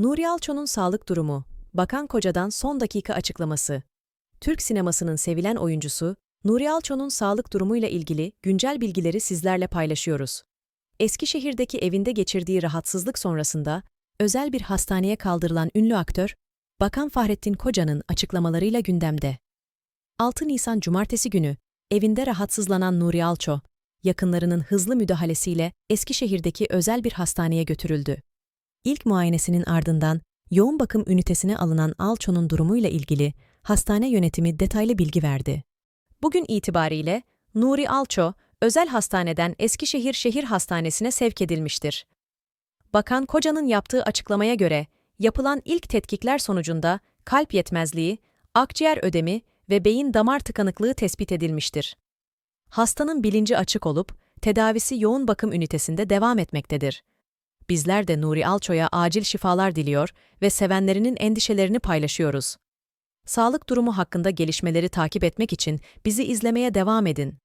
Nuri Alço'nun sağlık durumu, Bakan Koca'dan son dakika açıklaması. Türk sinemasının sevilen oyuncusu, Nuri Alço'nun sağlık durumuyla ilgili güncel bilgileri sizlerle paylaşıyoruz. Eskişehir'deki evinde geçirdiği rahatsızlık sonrasında, özel bir hastaneye kaldırılan ünlü aktör, Bakan Fahrettin Koca'nın açıklamalarıyla gündemde. 6 Nisan Cumartesi günü, evinde rahatsızlanan Nuri Alço, yakınlarının hızlı müdahalesiyle Eskişehir'deki özel bir hastaneye götürüldü. İlk muayenesinin ardından yoğun bakım ünitesine alınan Alço'nun durumuyla ilgili hastane yönetimi detaylı bilgi verdi. Bugün itibariyle Nuri Alço, özel hastaneden Eskişehir Şehir Hastanesi'ne sevk edilmiştir. Bakan Koca'nın yaptığı açıklamaya göre, yapılan ilk tetkikler sonucunda kalp yetmezliği, akciğer ödemi ve beyin damar tıkanıklığı tespit edilmiştir. Hastanın bilinci açık olup, tedavisi yoğun bakım ünitesinde devam etmektedir. Bizler de Nuri Alço'ya acil şifalar diliyor ve sevenlerinin endişelerini paylaşıyoruz. Sağlık durumu hakkında gelişmeleri takip etmek için bizi izlemeye devam edin.